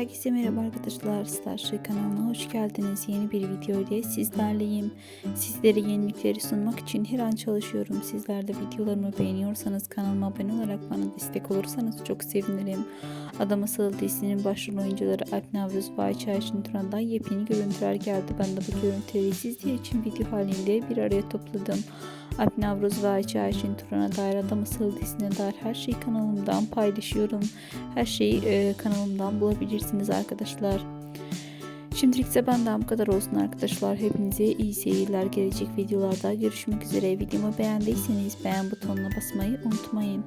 Herkese merhaba arkadaşlar. Starship kanalına hoş geldiniz. Yeni bir video ile sizlerleyim. Sizlere yenilikleri sunmak için her an çalışıyorum. Sizler de videolarımı beğeniyorsanız kanalıma abone olarak bana destek olursanız çok sevinirim. Adam Asıl dizisinin başrol oyuncuları Alp Navruz ve Ayça Ayşin yepyeni görüntüler geldi. Ben de bu görüntüleri sizler için video halinde bir araya topladım. Alp Navruz ve Ayça Ayşin Turan'a dair Adam Asıl dizisine dair her şeyi kanalımdan paylaşıyorum. Her şeyi e, kanalımdan bulabilirsiniz arkadaşlar. Şimdilik ise benden bu kadar olsun arkadaşlar. Hepinize iyi seyirler. Gelecek videolarda görüşmek üzere. Videomu beğendiyseniz beğen butonuna basmayı unutmayın.